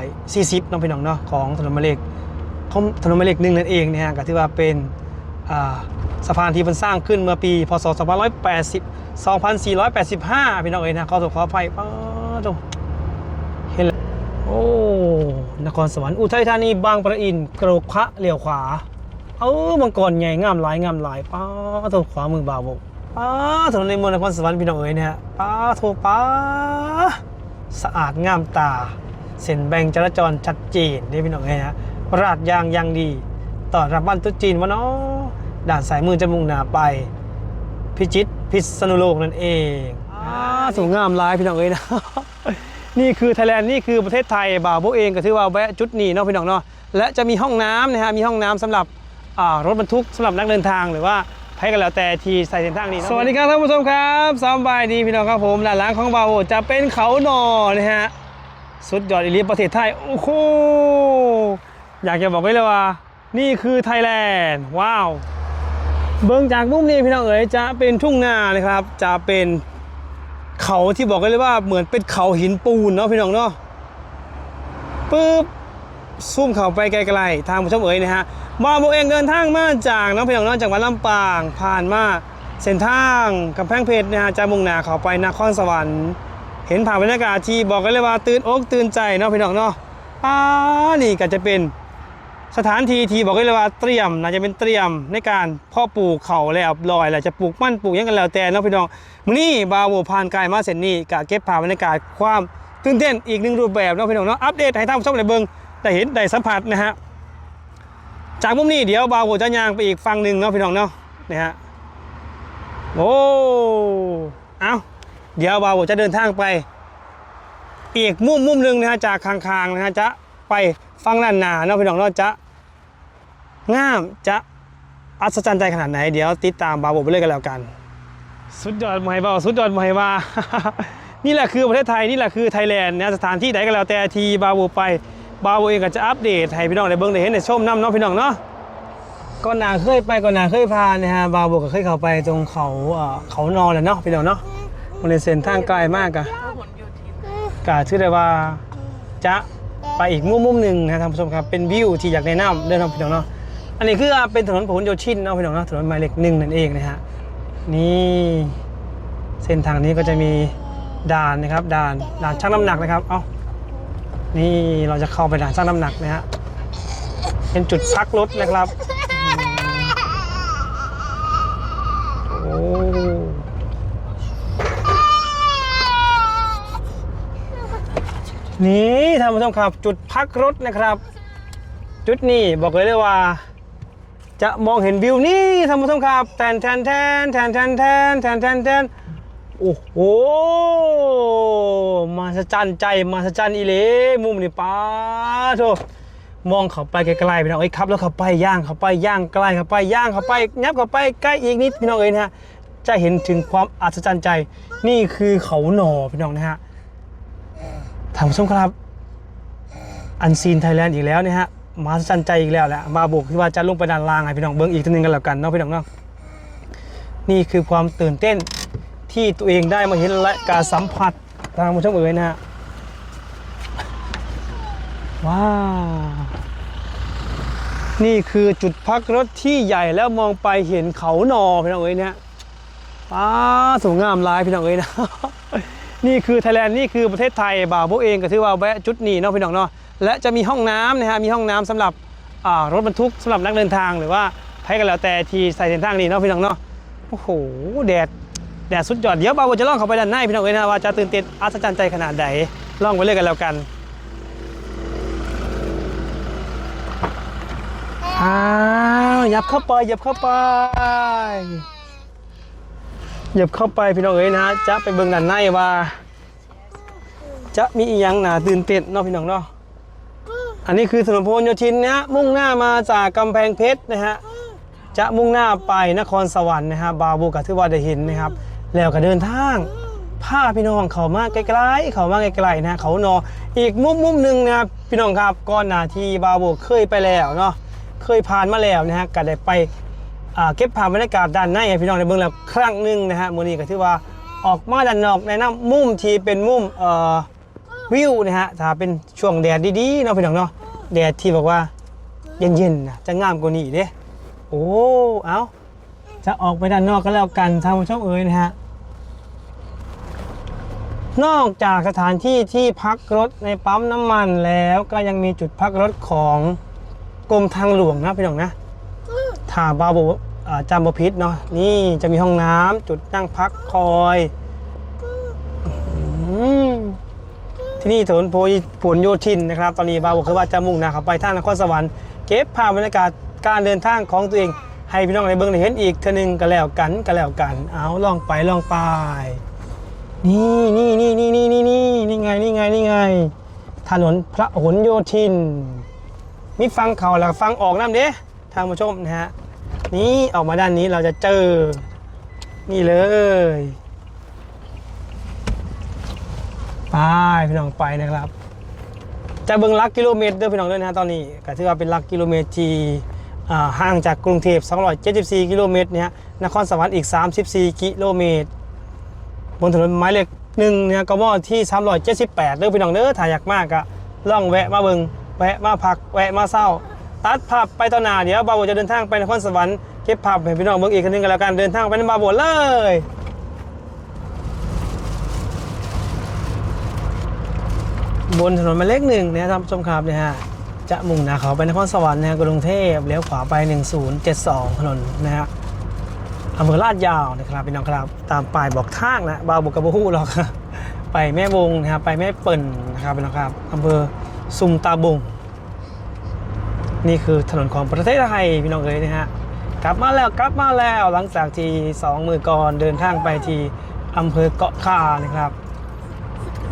240น้องพี่น้องเนาะของถนนหมายเลขของถนนหมายเลขหนึ่งนั่นเองนะฮะก็ถือว่าเป็นสะพานที่มันสร้างขึ้นเมื่อปี พศ 2580 2485 พี่น้องเอ้ยนะขอโทษขออภัยป้าดงเห็นแล้วโอ้นครสวรรค์อุทัยธานีบางประอินกระคะเลี้ยวขวาเออมังกรใหญ่งามหลายงามหลายป้าโทขวามือบาวบกป้าถนนในเมืองนครสวรรค์พี่น้องเอ๋ยเนี่ยป้าโทป้าสะอาดงามตา เส้นแบ่งจราจรชัดเจนนี่พี่น้องเอ๋ยนะราดยางยางดีต่อรับบ้านตุ๊จีนวะเนาะด่านสายมือจะมุ่งหน้าไป พิจิตรพิษณุโลกนั่นเองอ่าสูงงามหลายพี่น้องเอ๋ยนะนี่คือไทยแลนด์นี่คือประเทศไทยบ่าวโบเองก็ถือว่าแวะจุดนี้เนาะพี่น้องเนาะและจะมีห้องน้ำนะฮะมีห้องน้ำสำหรับอ่ารถบรรทุกสำหรับนักเดินทางหรือว่าใครก็แล้วแต่ที่ใส่เส้นทางนี้เนาะสวัสดีครับท่านผู้ชมครับสบายดีพี่น้องครับผมด้านหลังของบ่าวโบจะเป็นเขาหนอนะฮะ สุดยอดอีลีประเทศไทย โอ้โห อยากจะบอกไว้เลยว่า นี่คือไทยแลนด์ ว้าว เบื้องจากมุมนี้พี่น้องเอ๋ยจะเป็นทุ่งนานะครับ จะเป็นเขาที่บอกกันเลยว่าเหมือนเป็นเขาหินปูนเนาะพี่น้องเนาะปึ๊บซูมเขาไปไกลๆทางผู้ชมเอ๋ยนะฮะมาโมเองเดินทางมาจากน้องพี่น้องนาะจากวัดลำปาง ผ่านมาเส้นทางกำแพงเพชรนะฮะจะมุ่งหน้าเขาไปนครสวรรค์ เห็นผ่านบรรยากาศที่บอกกันเลยว่าตื่นอกตื่นใจเนาะพี่น้องเนาะอ่านี่ก็จะเป็นสถานที่ที่บอกได้เลยว่าเตรียมน่าจะเป็นเตรียมในการพ่อปลูกเขาแล้วลอยแหละจะปลูกมั่นปลูกยังกันแล้วแต่เนาะพี่น้องมื้อนี้บาวโวผ่านกายมาเสร็จนี่กะเก็บภาพบรรยากาศความตื่นเต้นอีกหนึ่งรูปแบบเนาะพี่น้องเนาะอัปเดตให้ท่านผู้ชมได้เบิ่งได้เห็นได้สัมผัสนะฮะจากมุมนี้เดี๋ยวบาวโวจะย่างไปอีกฝั่งหนึ่งเนาะพี่น้องเนาะนะฮะโอ้เอา เดี๋ยวบาวจะเดินทางไป อีกมุมมุมหนึ่งนะฮะจากข้างๆนะฮะจะไปฟังด้านหน้าเนาะพี่น้องเนาะจะงามจะอัศจรรย์ใจขนาดไหนเดี๋ยวติดตามบาโบไปเลยกันแล้วกัน สุดยอดมวยบาสุดยอดมวยว่านี่แหละคือประเทศไทยนี่แหละคือไทยแลนด์นะสถานที่ไหนก็แล้วแต่ทีบาโบไปบาโบเองก็จะอัปเดตให้พี่น้องได้เบิ่งได้เห็นได้ชมน้ำเนาะพี่น้องเนาะก่อนหน้าเคยไปก่อนหน้าเคยพานะฮะบาโบก็เคยเข้าไปตรงเขาเอ่อเขานอนแหละเนาะพี่น้องเนาะ มันเลยเส้นทางไกลมากอะกาชื่อได้ว่าจะไปอีกมุมมุมหนึ่งนะท่านผู้ชมครับเป็นวิวที่อยากแนะนำเดินทางพี่น้องเนาะอันนี้คือเป็นถนนพหลโยธินเนาะพี่น้องเนาะถนนหมายเลขหนึ่งนั่นเองนะฮะนี่เส้นทางนี้ก็จะมีด่านนะครับด่านด่านชั่งน้ำหนักนะครับเอานี่เราจะเข้าไปด่านชั่งน้ำหนักนะฮะเป็นจุดพักรถนะครับโอ้ นี่ท่านผู้ชมครับ จุดพักรถนะครับ จุดนี้บอกเลยเลยว่า จะมองเห็นวิวนี่ท่านผู้ชมครับแทนแทนแทนแทนแทนแทนแทนแทนแทนโอ้โหมาสจันใจมาสจันอีเลมุมนี่ป้าโถมองเข้าไปไกลๆพี่น้องเอ้ยครับแล้วเข้าไปย่างเข้าไปย่างใกล้เข้าไปย่างเข้าไปยับเข้าไปใกล้อีกนิดพี่น้องเอ้ยนะฮะจะเห็นถึงความอัศจรรย์ใจ นี่คือเขาหนอพี่น้องนะฮะ ท่านผู้ชมครับ อันซีนไทยแลนด์อีกแล้วนะฮะมาสันใจอีกแล้วแหละมาบุกที่ว่าจะลงไปด้านล่างให้พี่น้องเบิ้งอีกทีนึงกันแล้วกันเนาะพี่น้องเนาะนี่คือความตื่นเต้นที่ตัวเองได้มาเห็นและการสัมผัสทางผู้ชมเอ๋ยนะฮะว้าว นี่คือจุดพักรถที่ใหญ่แล้วมองไปเห็นเขาหนอพี่น้องเอ๋ยเนี่ยป้าสวยงามลายพี่น้องเอ๋ยนะ นี่คือไทยแลนด์นี่คือประเทศไทยบ่าวพวกเองก็ถือว่าแวะจุดนี้เนาะพี่น้องเนาะและจะมีห้องน้ำนะฮะมีห้องน้ำสำหรับรถบรรทุกสำหรับนักเดินทางหรือว่าใครก็แล้วแต่ที่ใส่เส้นทางนี้เนาะพี่น้องเนาะโอ้โหแดดแดดสุดยอดเดี๋ยวบ่าวจะล่องเข้าไปด้านในพี่น้องเอ้ยนะว่าจะตื่นเต้นอัศจรรย์ใจขนาดใดล่องไปเลยกันแล้วกันอ้าวยับเข้าไปยับเข้าไป เหยียบเข้าไปพี่น้องเอ๋ยนะฮะจะไปเบิ่งด้านในว่า จะมีอีหยังหนาตื่นเต้นเนาะพี่น้องเนาะอันนี้คือถนนพหลโยธินนะฮะมุ่งหน้ามาจากกำแพงเพชรนะฮะจะมุ่งหน้าไปนครสวรรค์นะฮะบาบูกับที่ว่าได้เห็นนะครับ แล้วก็เดินทางพาพี่น้องเขามาไกลๆเขามาไกลๆนะเขานออีกมุมมุมหนึ่งนะครับพี่น้องครับก่อนหน้าที่บาบูเคยไปแล้วเนาะเคยผ่านมาแล้วนะฮะก็ได้ไป เก็บภาพบรรยากาศด้านในให้พี่น้องได้เบิ่งแล้วครั้งหนึ่งนะฮะมื้อนี้ก็ถือว่าออกมาด้านนอกแนะนำมุมที่เป็นมุมเอ่อวิวนะฮะถ้าเป็นช่วงแดดดีๆเนาะพี่น้องเนาะแดดที่บอกว่าเย็นๆนะจะงามกว่านี้เด้โอ้เอาจะออกไปด้านนอกก็แล้วกันทางผู้ชมเอ๋ยนะฮะนอกจากสถานที่ที่พักรถในปั๊มน้ำมันแล้วก็ยังมีจุดพักรถของกรมทางหลวงนะพี่น้องนะ ถ้าบาบอ่าจำบพิษเนาะนี่จะมีห้องน้ำจุดนั่งพักคอยอที่นี่ถนนโพยผลโยธินนะครับ ตอนนี้บาโบคือว่าจะมุ่งหน้าข้าไปทางนครสวรรค์เก็บภาพบรรยากาศการเดินทางของตัวเอง ให้พี่น้องในเบิ้องได้เห็นอีกเทนึงก็แล้วกันก็แล้วกัน เอาลองไปลองไปนี่นี่นี่นี่นี่นี่นี่นี่ไงนี่ไงนี่ไง ถนนพระหลโยธินมีฟังเขาแล้วฟังออกน้ำเด้ ทางผู้ชมนะฮะนี่ออกมาด้านนี้เราจะเจอ นี่เลยไปพี่น้องไปนะครับ จะเบิ่งลักกิโลเมตรด้อพี่น้องด้วยนะฮะตอนนี้ก็ถือว่าเป็นลักกิโลเมตรที่ห่างจากกรุงเทพ274 กิโลเมตรเนี่ยนครสวรรค์อีก 34 กิโลเมตร บนถนนหมายเลขหนึ่งเนี่ยก็มอที่ 378เด้อพี่น้องเด้อถ้าอยากมากอะล่องแวะมาเบิงแวะมาพัก แวะมาเศร้า ตัดภาพไปตอนหน้าเดี๋ยวบาโบจะเดินทางไปนครสวรรค์เก็บภาพให้พี่น้องเบิ่งอีกครั้งหนึงกันแล้วกันเดินทางไปนบาโบเลยบนถนนมาเลขหนึ่งเนยท่านผู้ชมครับเนี่ยฮะจะมุ่งหน้าเขาไปนครสวรรค์นะฮะกรุงเทพเลี้ยวขวาไป 1072 ถนนนะฮะอำเภอลาดยาวนะครับพี่น้องครับตามป้ายบอกทางนะบาวบุกกระบูหรอกไปแม่วงนะครับไปแม่เปิ่นนะครับพี่น้องครับอำเภอซุมตาบง นี่คือถนนของประเทศไทยพี่น้องเอ๋ยนะฮะกลับมาแล้วกลับมาแล้วหลังจากที่สองมือก่อนเดินทางไปที่อำเภอเกาะคานะครับ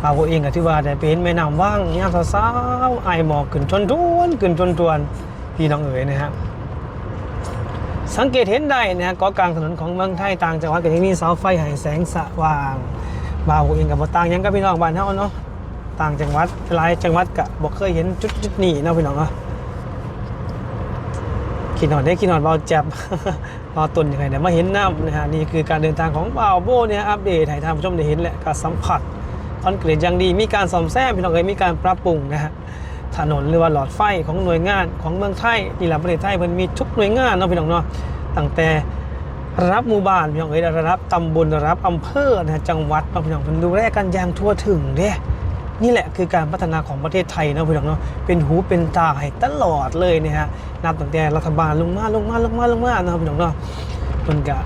บาวเองกับที่ว่าได้เป็นแม่น้ำว่างยามสาวๆไอหมอกขึ้นทวนทวนขึ้นทวนทวนพี่น้องเอ๋ยนะฮะสังเกตเห็นได้นะฮะเกาะกลางถนนของเมืองไทยต่างจังหวัดก็ยังมีเสาไฟให้แสงสว่างบ่าวเองกับบ่ต่างยังกับพี่น้องบ้านเฮาเนาะต่างจังหวัดหลายจังหวัดก็บ่เคยเห็นจุดจุดนี้เนาะพี่น้องเนาะ คิดหน่อยได้คิดหน่อยเบาแจ็บรอตุนยังไงเดี๋ยวมาเห็นน้ำนะฮะนี่คือการเดินทางของเบาโบเนี่ยอัปเดตให้ท่านผู้ชมได้เห็นแหละก็สัมผัสคอนกรีตย่างดี มีการซ่อมแซมพี่น้องเอ้ยมีการปรับปรุงนะฮะถนนหรือว่าหลอดไฟของหน่วยงานของเมืองไทยนี่แหละประเทศไทยมันมีทุกหน่วยงานเนาะพี่น้องเนาะตั้งแต่ระดับหมู่บ้านพี่น้องเอ้ยระดับตำบลระดับอำเภอนะจังหวัดพี่น้องมันดูแลกันอย่างทั่วถึงเด้ นี่แหละคือการพัฒนาของประเทศไทยเนาะพี่น้องเนาะเป็นหูเป็นตาให้ตลอดเลยนะฮะนับตั้งแต่รัฐบาลลงมาลงมาลงมาลงมาเนาะพี่น้องเนาะมันก็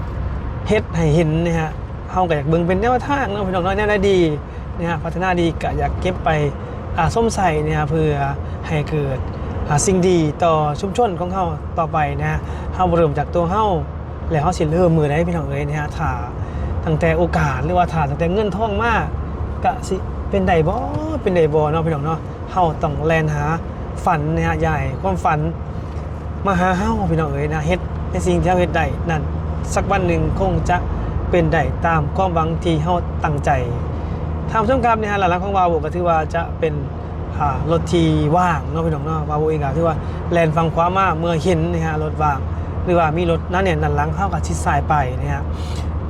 เฮ็ดให้เห็นนะฮะเฮาก็อยากเบิ่งเป็นแนวทางเนาะพี่น้องเนาะแนวได้ดีนะฮะพัฒนาดีก็อยากเก็บไปอ่าส้มใส่เนี่ยเพื่อให้เกิดอ่าสิ่งดีต่อชุมชนของเขาต่อไปนะฮะเฮาเริ่มจากตัวเฮาแล้วเฮาสิเริ่มมือได้พี่น้องเอ้ยนะฮะถ้าตั้งแต่โอกาสหรือว่าถ้าตั้งแต่เงินทองมากกะสิ เป็นไดบ่เป็นไดบ่เนาะพี่น้องเนาะเฮาต้องแลนหาฝันนะฮะใหญ่ความฝันมาหาเฮาพี่น้องเอ้ยนะเฮ็ดในสิ่งที่เฮาเฮ็ดได้นั่นสักวันหนึ่งคงจะเป็นได้ตามความหวังที่เฮาตั้งใจทางช่องครับเนี่ยฮะหลังๆของวาโวก็ถือว่าจะเป็นอ่ารถที่ว่างเนาะพี่น้องเนาะวาโวเองก็ถือว่าแลนฟังขวามาเมื่อเห็นนะฮะรถว่าง หรือว่ามีรถนั้นเนี่ยนั่นหลังเข้ากับชิดซ้ายไปนะฮะ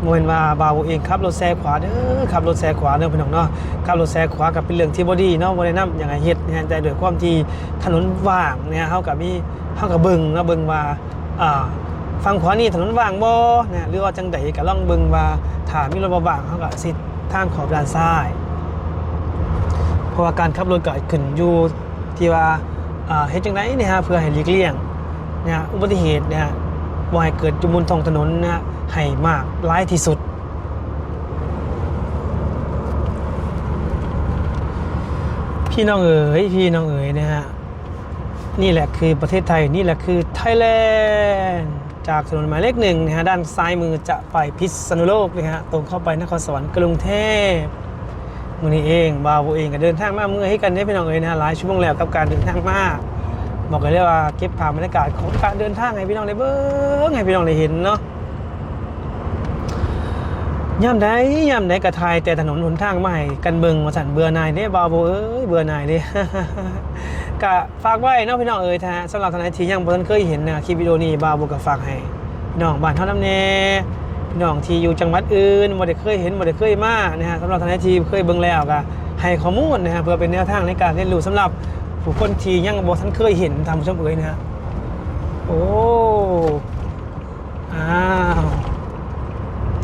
โมเห็นว่าบาวเองขับรถแซงขวาเด้อขับรถแซงขวาเด้อพี่น้องเนาะขับรถแซงขวากับเป็นเรื่องที่บอดี้เนาะบ่ได้นำอย่างไรเฮ็ดนะฮะแต่ด้วยความที่ถนนว่างเนี่ยเฮากับมีเฮากับเบิ่งเนาะเบิ่งว่าอ่าฝั่งขวานี่ถนนว่างบ่นะหรือว่าจังใดก็ลองเบิ่งว่าถามีรถบ่ว่างเขาก็สิทางขอบด้านซ้าย เพราะว่าการขับรถก็ขึ้นอยู่ที่ว่าอ่าเฮ็ดจังไดเนี่ยฮะเพื่อให้หลีกเลี่ยงนะอุบัติเหตุเนี่ยบ่ให้เกิดจุมบนท้องถนนนะฮะ ให้มากหลายที่สุด พี่น้องเอ๋ยพี่น้องเอ๋ยนะฮะนี่แหละคือประเทศไทยนี่แหละคือไทยแลนด์จากถนนหมายเลขหนึ่งนะฮะด้านซ้ายมือจะไปพิษณุโลกนะฮะตรงเข้าไปนครสวรรค์กรุงเทพมือนี้เองบาวเองก็เดินทางมาเมื่อให้กันได้พี่น้องเอ๋ยนะฮะหลายชั่วโมงแล้วกับการเดินทางมากบอกกันเลยว่าเก็บภาพบรรยากาศของการเดินทางให้พี่น้องได้เบิ้งให้พี่น้องได้เห็นเนาะ ย่ำใดย่ำใดกระทายแต่ถนนหนทางใหม่กันเบิงมาสั่นเบื่อหนายเด้บาวเอ้ยเบื่อหนายเด้กะฝากไว้เนาะพี่น้องเอ๋ยนะฮะสำหรับท่านใดที่ยังบ่ทันเคยเห็นนะคลิปวิดีโอนี้บาวบุกก็ฝากให้พี่น้องบ้านเฮานำแน่พี่น้องที่อยู่จังหวัดอื่นบ่ได้เคยเห็นบ่ได้เคยมานะฮะสำหรับท่านใดที่เคยเบิ่งแล้วก็ให้ข้อมูลนะฮะเพื่อเป็นแนวทางในการเรียนรู้สำหรับผู้คนที่ยังบ่ทันเคยเห็นทางผู้ชมเอ๋ยนะฮะโอ้อ้าว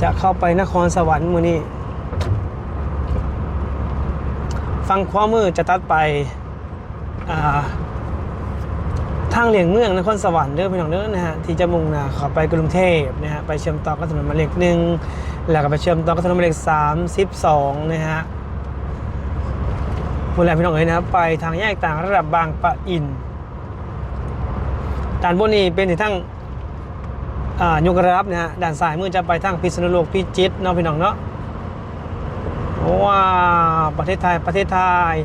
จะเข้าไปนครสวรรค์มือนี้ฟังความมือจะตัดไปอ่าทางเหลียงเมืองนครสวรรค์เด้อพี่น้องเด้อนะฮะที่จะมุ่งหน้าเข้าไปกรุงเทพนะฮะไปเชื่อมต่อกับถนนหมายเลขหนึ่งแล้วก็ไปเชื่อมต่อกับถนนหมายเลขสามสิบสองนะฮะพูดแล้วพี่น้องเอ๋ยนะครับไปทางแยกต่างระดับบางปะอินด่านบนนี้เป็นที่ทั้ง ยกระดับนะฮะด่านซ้ายมือจะไปทางพิษณุโลกพิจิตรเนาะพี่น้องเนาะว้าวประเทศไทยประเทศไทย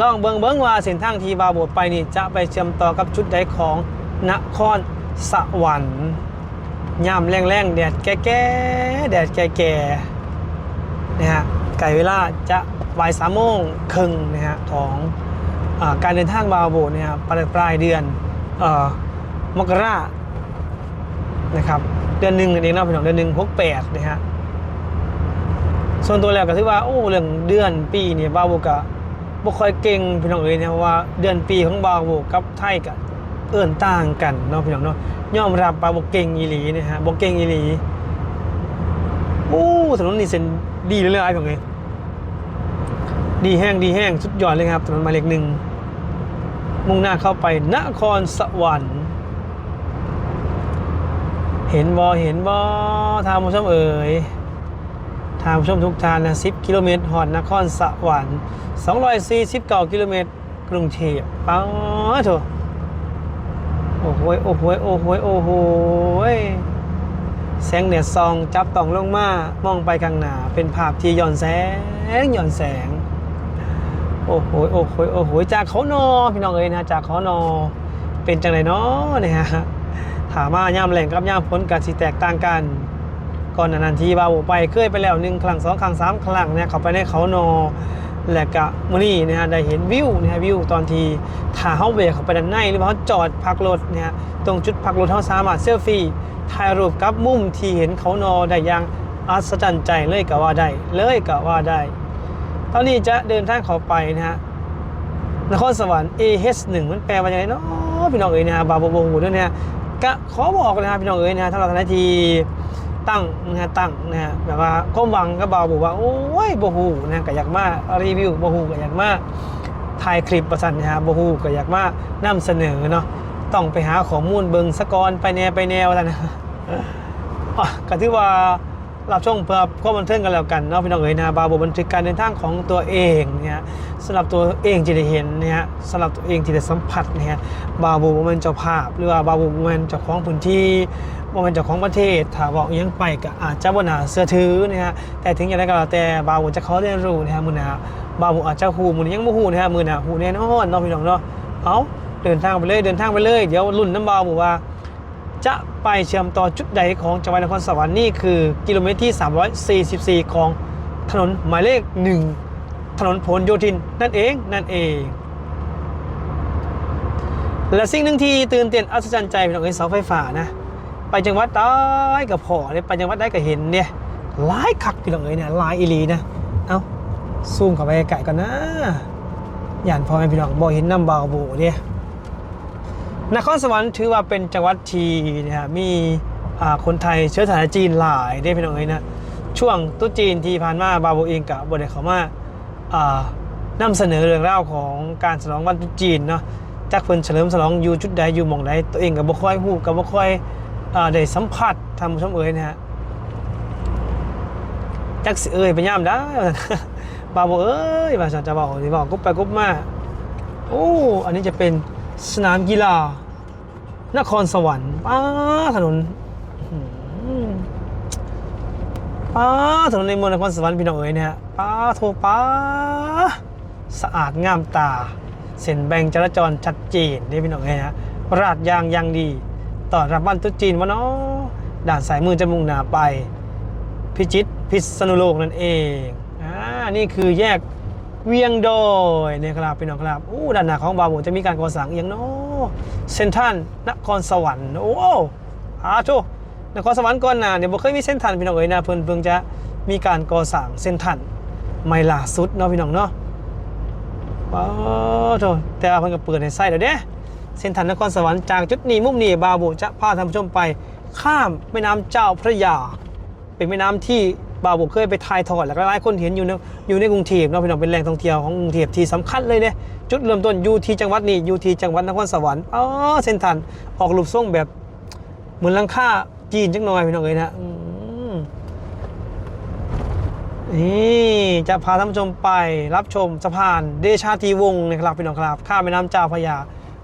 ลองเบิงเบิงว่าเส้นทางที่บาโบดไปนี่จะไปเชื่อมต่อกับจุดใดของนครสวรรค์ยามแรงๆแดดแก่ๆแดดแก่ๆนะฮะไก่เวลาจะบ่ายสามโมงครึ่งนะฮะของอการเดินทางบาโบเนี่ยปลายปลายเดือนเอ่อมกรา นะครับเดือนหนึ่งนั่นเองเนาะพี่น้องเดือนหนึ่งพกแปดนะฮะส่วนตัวแล้วก็ถือว่าโอ้เรื่องเดือนปีเนี่ยบาโบกะบ่ค่อยเก่งพี่น้องเอ้ยนะเพราะว่าเดือนปีของบาโบกับไทยกับเอื่นต่างกันเนาะพี่น้องเนาะยอมรับบาโบเก่งอีหลีนะฮะบ่เก่งอีหลีโอ้ถนนนี่เส้นดีเลยเลยไอ้ผมเองดีแห้งดีแห้งสุดยอดเลยครับถนนหมายเลขหนึ่งมุ่งหน้าเข้าไปนครสวรรค์ ห็นบอเห็นบอทางผู้ชมเอ๋ยทางผู้ชมทุกทานนะ10 กิโลเมตรหอดนครสวรรค์249กิโลเมตรกรุงเทพป้าโถโอ้โหยโอ้โหยโอ้โหยโอ้โหยแสงแดดซองจับต้องลงมามองไปข้างหน้าเป็นภาพที่ย้อนแสงย้อนแสง โอ้โหโอ้โหโอ้โหจากเขานอพี่น้องเอ้ยนะจากเขานอเป็นจังไรเนาะเนี่ยฮะ ถามว่าย่ามแหล่งกับย่ามพ้นกันสิแตกต่างกัน ก่อนหนานันทีบาวไปเคยไปแล้วหนึ่งครั้งสองครั้งสามครั้งเนี่ยเขาไปในเขานอและกะมื้อนี้นะฮะได้เห็นวิวนะฮะวิวตอนที่ถ่าเฮาเบรเขาไปด้านในหรือว่าเขาจอดพักรถเนี่ยตรงจุดพักรถเขาสามารถเซลฟี่ถ่ายรูปกับมุมที่เห็นเขานอได้อย่างอัศจรรย์ใจเลยก็ว่าได้เลยก็ว่าได้ ตอนนี้จะเดินทางเขาไปนะฮะนครสวรรค์ AH1 มันแปลว่าอย่างไรเนาะพี่น้องเอ๋ยนะฮะบาบโบหูด้วยเนะฮะ ก็ขอบอกเลยนะพี่น้องเอ๋ยนะถ้าเราทำนาทีตั้งนะฮะตั้งนะฮะแบบว่าความหวังก็เบาบอกว่าโอ้ยบ่ฮู้นะก็อยากมารีวิวบ่ฮู้ก็อยากมาถ่ายคลิปประสันนะฮะบ่ฮู้ก็อยากมานำเสนอเนาะต้องไปหาข้อมูลเบิ่งสะกอนไปแนวไปแนวแล้วนะก็ถือว่า รับช่วงเพื่อความบันเทิงกันแล้วกันเนาะพี่น้องเอ๋ยนะบาบบันทึกการเดินทางของตัวเองเนี่ยสำหรับตัวเองที่ได้เห็นเนี่ยสำหรับตัวเองที่ได้สัมผัสเนี่ยบาบบมันเจ้าภาพ หรือว่าบาบบมันเจ้าของพื้นที่บ่แมันเจ้าของประเทศถ้าบอกยังไปก็อาจจะบ่น่าเชื่อถือนะฮะแต่ถึงอย่างไรก็แล้วแต่บาโบจะเขอเรียนรู้นะฮะมือน้าบาโบอาจจะฮู้มื้อยังบ่ฮู้นะฮะมือน้าฮู้แน่นอนเนาะพี่น้องเนาะเอาเดินทางไปเลยเดินทางไปเลย เดี๋ยวรุ่นน้ำบาโบว่า จะไปเชื่อมต่อจุดใดของจังหวัดนครสวรรค์นี่คือกิโลเมตรที่ 344 ของถนนหมายเลข 1 ถนนพหลโยธินนั่นเองนั่นเอง และสิ่งหนึ่งที่ตื่นเต้นอัศจรรย์ใจเป็นของเสาไฟฟ้านะไปจังหวัดใดกับพอเนี่ยไปจังหวัดใดก็เห็นเนี่ยลายคักพี่น้องเอ้ยเนี่ยลายอีลีนะเอ้าซูมเข้าไปไกลๆกันนะย่านพ่อแม่พี่น้องบ่เห็นน้ำเบาโบเนี่ย นครสวรรค์ถือว่าเป็นจังหวัดที่นะมีคนไทยเชื้อสายจีนหลายได้พี่น้องเอ้ยนะช่วงตุ๊จีนที่ผ่านมาบาโบเองกับบได้เขามาานำเสนอเรื่องราวของการฉลองวันตุ๊จีนเนาะจากเพิ่นเฉลิมฉลองอยู่จุดใดอยู่หม่องใดตัวเองกับบ่ค่อยฮู้กับบ่ค่อยอได้สัมผัสทำผู้ชมเอ้ยนะฮะจักสิเอ้ยไปย่ามได้บาโบเอ้ยว่าจะจะบอกสิบอกกุ๊บไปกุ๊บมาโอ้อันนี้จะเป็น สนามกีฬา นครสวรรค์ป้าถนนป้าถนนในเมืองนครสวรรค์พี่น้องเอ๋ยเนี่ยป้าโทป้าสะอาดงามตา เส้นแบ่งจราจรชัดเจนนี่พี่น้องเอ๋ยฮะราดยางยางดีต่อรับบ้านตุ๊จีนวะเนาะด่านสายมือจะมุ่งหน้าไป พิจิตพิษณุโลกนั่นเองอ่านี่คือแยก เวียงโดยเนี่ยครับพี่น้องครับอู้ด้านหน้าของบาโบจะมีการก่อสร้างอย่างเนาะเซนทันนครสวรรค์โอ้อาโชนครสวรรค์ก่อนหน้าเนี่ยบ่เคยมีเส้นทันพี่น้องเอ๋ยนะเพิ่นเพิ่งจะมีการก่อสร้างเส้นทันไม่ล่าสุดเนาะพี่น้องเนาะว้าวโถแต่เพิ่นก็เปิดให้ใส่แล้วเด้เส้นทางนครสวรรค์จากจุดนี้มุมนี้บาบุจะพาท่านผู้ชมไป ข้ามแม่น้ำเจ้าพระยา เป็นแม่น้ำที่ บาวบุเคยไปถ่ายทอดแล้วก็หลายคนเห็นอยู่ในอยู่ในกรุงเทพเนาะพี่น้องเป็นแหล่งท่องเที่ยวของกรุงเทพที่สำคัญเลยเนี่ยจุดเริ่มต้นอยู่ที่จังหวัดนี้อยู่ที่จังหวัดนครสวรรค์อ๋อเส้นทางออกรูปทรงแบบเหมือนลังค่าจีนจังหน่อยพี่น้องเอ้ยนะนี่จะพาท่านผู้ชมไปรับชมสะพานเดชาติวงศ์นะครับพี่น้องครับข้ามแม่น้ำเจ้าพระยา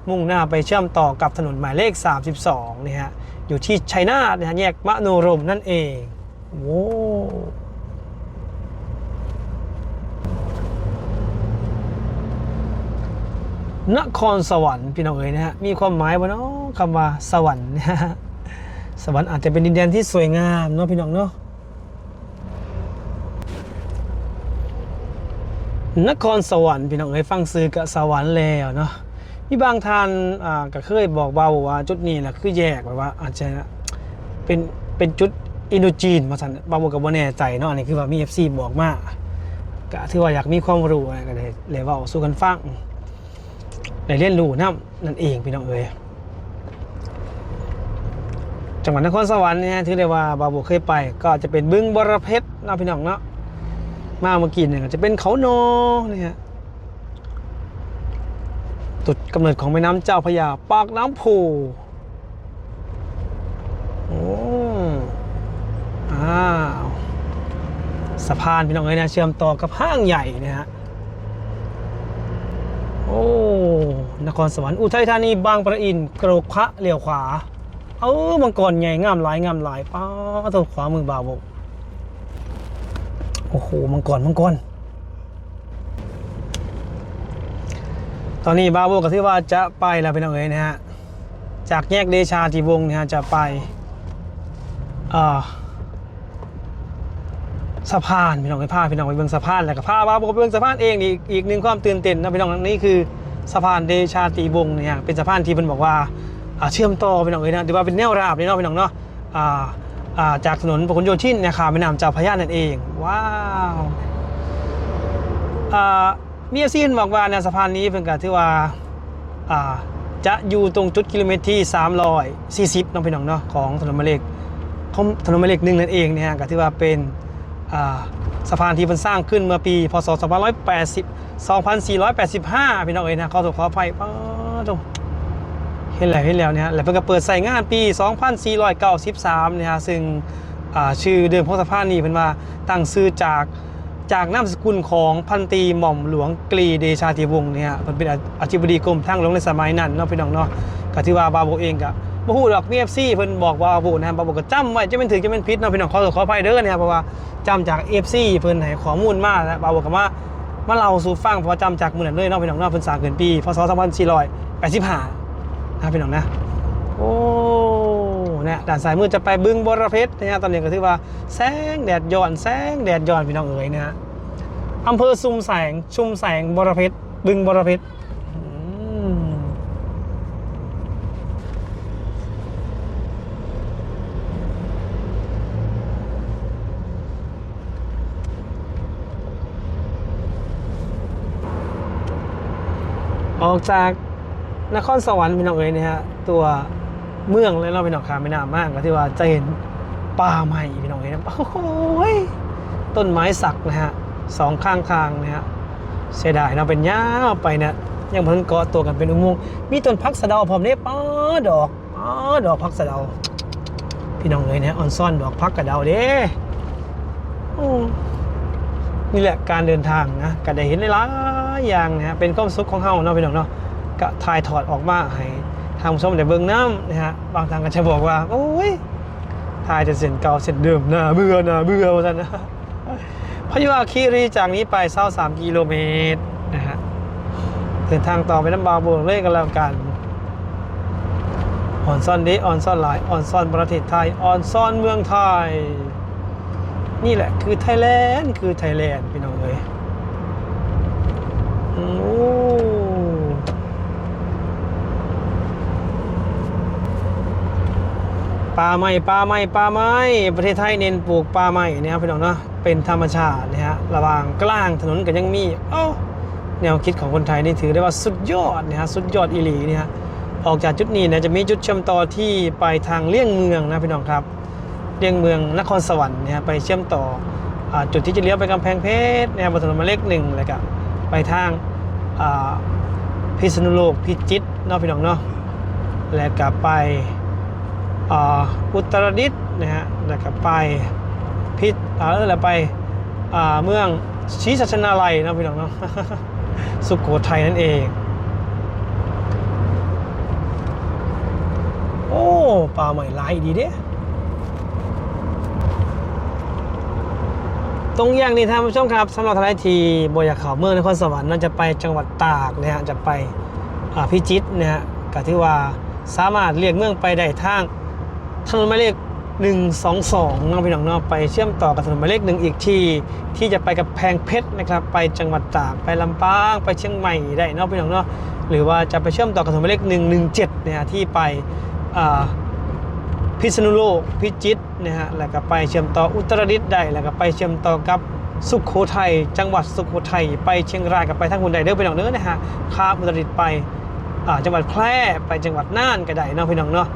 มุ่งหน้าไปเชื่อมต่อกับถนนหมายเลข 32นี่ฮะอยู่ที่ชัยนาทนะฮะแยกมโนรมนั่นเอง โว้นครสวรรค์พี่น้องเอ๋ยนะฮะมีความหมายว่าเนาะคำว่าสวรรค์นะฮะสวรรค์อาจจะเป็นดินแดนที่สวยงามเนาะพี่น้องเนาะนครสวรรค์พี่น้องเอ๋ยฟังซื้อกับสวรรค์แล้วเนาะมีบางท่านอ่าก็เคยบอกเบาว่าจุดนี้แหละคือแยกแบบว่าอาจจะเป็นเป็นจุด อินโดจีนมาสันบางคนก็บ่แน่ใจเนาะอันนี้คือว่ามี FC บอกมาก็ถือว่าอยากมีความรู้นะไรก็เลยเลยเว้าสู่กันฟังได้เรียนรู้นํนั่นเองพี่น้องเอ๋ยจังหวัดนครสวรรค์เนี่ยที่เรียกว่าบาวโบเคยไป ก็จะเป็นบึงบรเพชรนาะพี่น้องเนาะมาเมื่อกี้เนี่ยจะเป็นเขาโนนี่ฮะจุดกำเนิดของแม่น้ำเจ้าพระยาปากน้ำโพโอ้อ้าว สะพานพี่น้องเอ้ยนะเชื่อมต่อกับห้างใหญ่นะฮะโอ้นครสวรรค์อุทัยธานีบางประอินกรกพระเลี้ยวขวาเออมังกรใหญ่งามหลายงามหลายป้าตัวขวามือบาวบโอ้โหมังกรมังกรตอนนี้บาโบก็ที่ว่าจะไปแล้วเป็นเอาเองนะฮะจากแยกเดชาติวงนะฮะจะไปอ่อ สะพานพี่น้องไปพาพี่น้องไปเบิ่งสะพานแล้วก็พาบาโบไปเบิ่งสะพานเองอีกอีกหนึ่งความตื่นเต้นนะพี่น้องนี่คือสะพานเดชาติวงศ์เนี่ยเป็นสะพานที่เป็นบอกว่าเชื่อมต่อพี่น้องเลยนะถือว่าเป็นแนวราบนี่เนาะพี่น้องเนาะอ่าจากถนนพหลโยธินเนี่ยค่ะแม่น้ำเจ้าพระยานั่นเองว้าวอ่ามีอฟซีนบอกว่าเนี่ยสะพานนี้เป็นการที่ว่าอ่าจะอยู่ตรงจุดกิโลเมตรที่ 340น้องพี่น้องเนาะของถนนหมายเลขของถนนหมายเลขหนึ่งนั่นเองเนี่ยก็ที่ว่าเป็น สะพานที่มันสร้างขึ้นเมื่อปี พศ 2580 2485 พี่น้องเอ๋ยนะขอโทษขออภัยป้าดงเห็นแล้วเห็นแล้วเนี่ยแล้วเพิ่งก็เปิดใส่งานปี 2493เนี่ยฮะซึ่งชื่อเดิมของสะพานนี้เป็นว่าตั้งชื่อจากจากนามสกุลของพันตีหม่อมหลวงกรีเดชาติวงศ์เนี่ยมันเป็นอธิบดีกรมทางหลวงในสมัยนั้นเนาะพี่น้องเนาะก็ที่ว่าบาโบเองก็บ่ ฮู้ดอกมี FC เพิ่นบอกว่าบาโบนะครับบาโบก็จำไว้จะเป็นถือจะเป็นพิษเนาะพี่น้องขอขออภัยเด้อเนี่ยเพราะว่าจำจาก FC เพิ่นให้ข้อมูลมาแล้วบาโบก็มามาเล่าสู่ฟังเพราะว่าจำจากมื้อนั้นเลยเนาะพี่น้องเนาะเพิ่นสร้างเกินปีพศ2485นะพี่น้องนะโอ้เนี่ยด่านสายมือจะไปบึงบรเพชรนะฮะตอนนี้ก็ถือว่าแสงแดดย้อนแสงแดดย้อนพี่น้องเอ๋ยนะฮะอำเภอซุมแสงชุมแสงบรเพชรบึงบรเพชร ออกจากนครสวรรค์พี่น้องเอ๋ยนะฮะตัวเมืองเลยเราะพี่น้องขาไม่นามากก็ที่ว่าจะเห็นป่าใหม่พี่น้องเอ๋ยนะโอ้โหยต้นไม้สักนะฮะสองข้างทางนะฮะเสียดายเราเป็นยาไปเนี่ยยังเพิ่งเกาะตัวกันเป็นอุโมงค์มีต้นพักสะเดาพร้อมเนี่ยป้อดอกป้อดอกพักสะเดา พี่น้องเอ๋ยนะออนซ่อนดอกพักกระเดาเด้อืมนี่แหละการเดินทางนะก็ได้เห็นหลา ยอย่างนะฮะเป็นความสุขของเฮาเนาะพี่น้องเนาะก็ถ่ายถอดออกมาให้ทางผู้ชมได้เบิ่งน้ำนะฮะบางทางก็จะบอกว่าโอ้ยถ่ายจะเส้นเก่าเส้นเดิมน่าเบื่อน่าเบื่อว่าซั่นนะพยุหคีรีจากนี้ไปเศร้าสามกิโลเมตรนะฮะเดินทางต่อไปน้ำบาวบวงเลยกันแล้วกันออนซ่อนเดออนซ่อนหลายออนซ่อนประเทศไทยออนซ่อนเมืองไทย นี่แหละคือไทยแลนด์คือไทยแลนด์พี่น้องเอ้ย โอ้ป่าไม้ป่าไม้ป่าไม้ประเทศไทยเน้นปลูกป่าไม้นะครับพี่น้องเนาะเป็นธรรมชาตินะฮะระหว่างกลางถนนก็ยังมีเอ้าแนวคิดของคนไทยนี่ถือได้ว่าสุดยอดนะฮะสุดยอดอีหลีเนี่ยฮะออกจากจุดนี้นะจะมีจุดเชื่อมต่อที่ไปทางเลี่ยงเมืองนะพี่น้องครับเลี่ยงเมืองนครสวรรค์นะฮะไปเชื่อมต่ออจุดที่จะเลี้ยวไปกำแพงเพชรนะฮะบนถนนมาเลขหนึ่งเลยกับไปทาง พิษณุโลกพิจิตรเนาะพี่น้องเนาะแล้วก็ไปอุตรดิตถ์นะฮะแล้วก็ไปพิษอ่าเออแล้วไปเมืองศรีสัชนาลัยนาะพี่น้องเนาะสุโขทัยนั่นเอง โอ้ปลาใหม่ลายดีเด้ ตรงอย่างนี้ท่านผู้ชมครับสำหรับทนายทีบอยากเขาเมืองนครสวรรค์น่าจะไปจังหวัดตากนะฮะจะไปพิจิตรนะฮะก็ที่ว่าสามารถเรียกเมืองไปได้ทางถนนหมายเลข122น้องพี่น้องนาะไปเชื่อมต่อกับถนนหมายเลขหนึ่งอีกที่ที่จะไปกับแพงเพชรนะครับ ไปจังหวัดตากไปลำปางไปเชียงใหม่ได้นาะพี่น้องนาะหรือว่าจะไปเชื่อมต่อกับถนนหมายเลข117เนี่ยที่ไปพิษณุโลกพิจิตร นะฮะแล้วก็ไปเชื่อมต่ออุตรดิตถ์ได้แล้วก็ไปเชื่อมต่อกับสุขโขทัยจังหวัดสุขโขทัยไปเชียงรายกับไปทางคุณใดเด้อไปหนองเด้อนะฮะข้ามอุตรดิตถ์ไปอ่าจังหวัดแพร่ไปจังหวัดน่านก็ได้เนาะพี่น้องเนาะ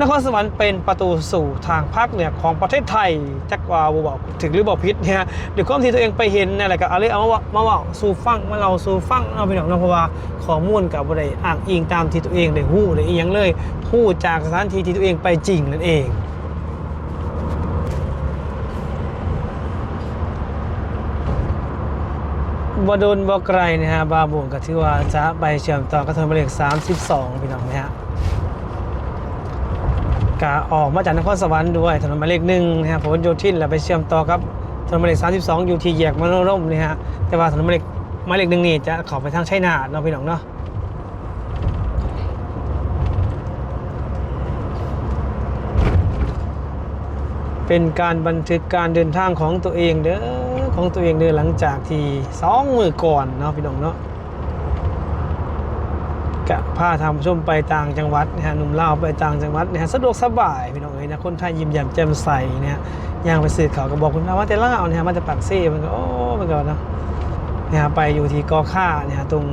นครสวรรค์เป็นประตูสู่ทางภาคเหนือของประเทศไทยจักว่าบ่บอกถึงหรือบอกพิษเนี่ยเดี๋ยวความที่ตัวเองไปเห็นนั่แหละก็เอาเลยเอามาว่ามาว่าสู่ฟังมาเราสู่ฟังเอาพี่น้องนะเพราะว่าข้อมูลกับบ่ได้อ้างอิงตามที่ตัวเองได้ฮู้ได้อีหยังเลยฮู้จากสถานที่ที่ตัวเองไปจริงนั่นเอง บโดนบไกลนะฮะบาบุงก็ถือว่าจะไปเชื่อมต่อกับถนนหมาเลข32พี่น้องนะฮะกาออกมาจากนครสวรรค์ด้วยถนนหมายเลขหนึ่งนะฮะผลโยธินแล้วไปเชื่อมต่อกับถนนหมายเลข32 อยู่ที่แยกมโนร่มนี่ฮะแต่ว่าถนนหมายเลขหมายเลขหนึ่งนี่จะข้าไปทางชัยนาทเนาะพี่น้องเนาะเป็นการบันทึกการเดินทางของตัวเองเด้อ ของตัวเองเด้อหลังจากที่สองมือก่อนเนาะพี่น้องเนาะกะพาทำชมไปต่างจังหวัดนะฮะหนุ่มเล่าวไปต่างจังหวัดนะฮะสะดวกสบายพี่น้องเอ้ยนะคนไทยยิ้มแย้มแจ่มใสเนี่ยฮะย่างไปสื่อเขาวก็บอกคุณว่าแต่เล่าเนี่ยฮะมาจากปากเซ่มันก็โอ้มันก็เนาะเนี่ยฮะไปอยู่ที่กอค่าเนี่ยตรง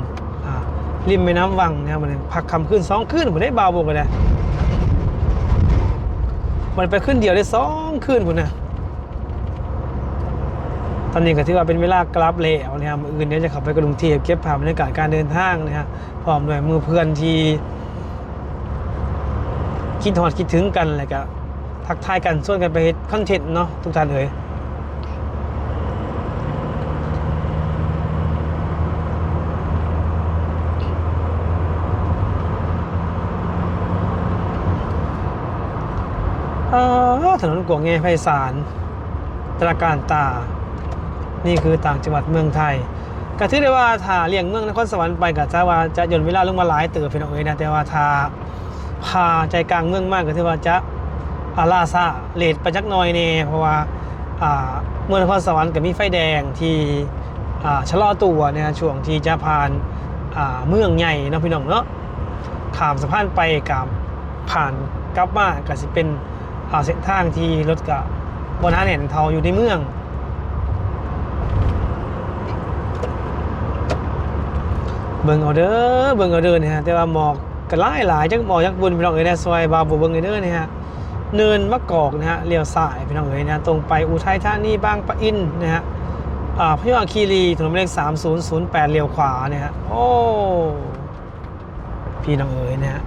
ริมแม่น้ำวังเนี่ยฮะมันพักคำขึ้นสองขึ้นผมได้บาวบกเลยมันไปขึ้นเดียวได้สองขึ้นคุณนะ ตอนนี้ก็ถือว่าเป็นเวลากลับแล้วนะครับอื่นเนี้จะขับไปกรุงเทพเก็บภาพบรรยากาศการเดินทางนะฮะพร้อมด้วยมือเพื่อนที่คิดหอดคิดถึงกันอะไรก็ทักทายกันส่วนกันไปคอนเทนต์เนาะทุกท่านเอ่ยเอ่อถนนกวงแงไพศาลตราการตา นี่คือต่างจังหวัดเมืองไทยก็ถือได้ว่าถ้าเลี่ยงเมืองนครสวรรค์ไปก็จะว่าจะย่นเวลาลงมาหลายเติบพี่น้องเอ้ยนะแต่ว่าถ้าพาใจกลางเมืองมากก็ถือว่าจะอาลาซาเลทไปจักน่อยเน่เพราะว่าเมืองนครสวรรค์ก็มีไฟแดงที่ชะลอตัวนะช่วงที่จะผ่านาเมืองใหญ่เนาะพี่น้องเนาะข้ามสะพานไปกับผ่านกลับมาก็สิเป็นเส้นทางที่รถกับบนหาแหนเทาอยู่ในเมือง เบิ่งเอาเด้อเบิ่งเอาเด้อเนี่ยฮะแต่ว่าหมอกก็หลายหลายจังหมอกจักบุญพี่น้องเอ้ยนะซอยบาบ่เบิ่งเอาเด้อเนี่ยฮะเนินมะกอกนะฮะเลี้ยวซ้ายพี่น้องเอ้ยนะตรงไปอุทัยธานีบางปะอินนะฮะอ่าพยุหคีรีถนนหมายเลข3008เลี้ยวขวาเนี่ยฮะโอ้พี่น้องเอ้ยนะฮะ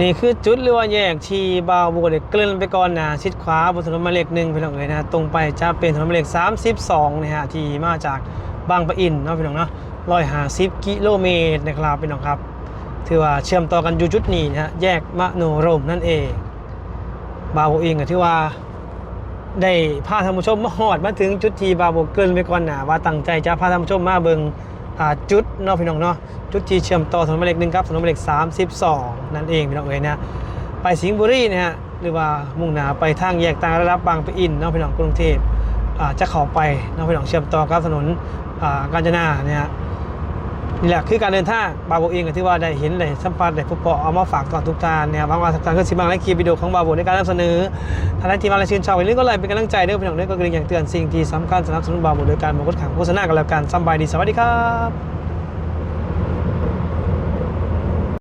นี่คือจุดหรือแยกทีบาวบุกเด็กเกลื่อนไปก่อนนะชิดขวาบนถนนหมายเลขหนึ่งพี่น้องเอ้ยนะตรงไปจะเป็นถนนหมายเลข32นะฮะที่มาจากบางปะอินเนาะพี่น้องเนาะ150กิโลเมตรนะครับพี่น้องครับถือว่าเชื่อมต่อกันอยู่จุดนี้นะฮะแยกมโนรมนั่นเองบาวโบเองก็ถือว่าได้พาท่านผู้ชมมาหอดมาถึงจุดที่บาวโบเกินไปก่อนนาว่าตั้งใจจะพาท่านผู้ชมมาเบิงอ่า จุดเนาะพี่น้องเนาะจุดที่เชื่อมต่อถนนหมายเลขหนึ่งครับถนนหมายเลข32 นั่นเองพี่น้องเอ๋ยนะไปสิงห์บุรีนะฮะหรือว่ามุ่งหน้าไปทางแยกต่างระดับบางปะอินเนาะพี่น้องกรุงเทพอ่าจะเข้าไปเนาะพี่น้องเชื่อมต่อกับถนนอ่ากาญจนาเนี่ยฮะ นี่แหละคือการเดินทางบาโบเองก็ที่ว่าได้เห็นได้สัมผัสได้พบปะเอามาฝากต่อทุกท่านเนี่ยบางวันทุกท่านก็สิบางและคลิปวิดีโอของบาโบในการนำเสนอท่านที่มาและชื่นชอบอย่าลืมก็เลยเป็นกำลังใจเด้อพี่น้องเด้ก็คืออย่างเตือนสิ่งที่สำคัญสนับสนุนบาโบโดยการบอกกดขังโฆษณากันแล้วกันสำบายดีสวัสดีครับ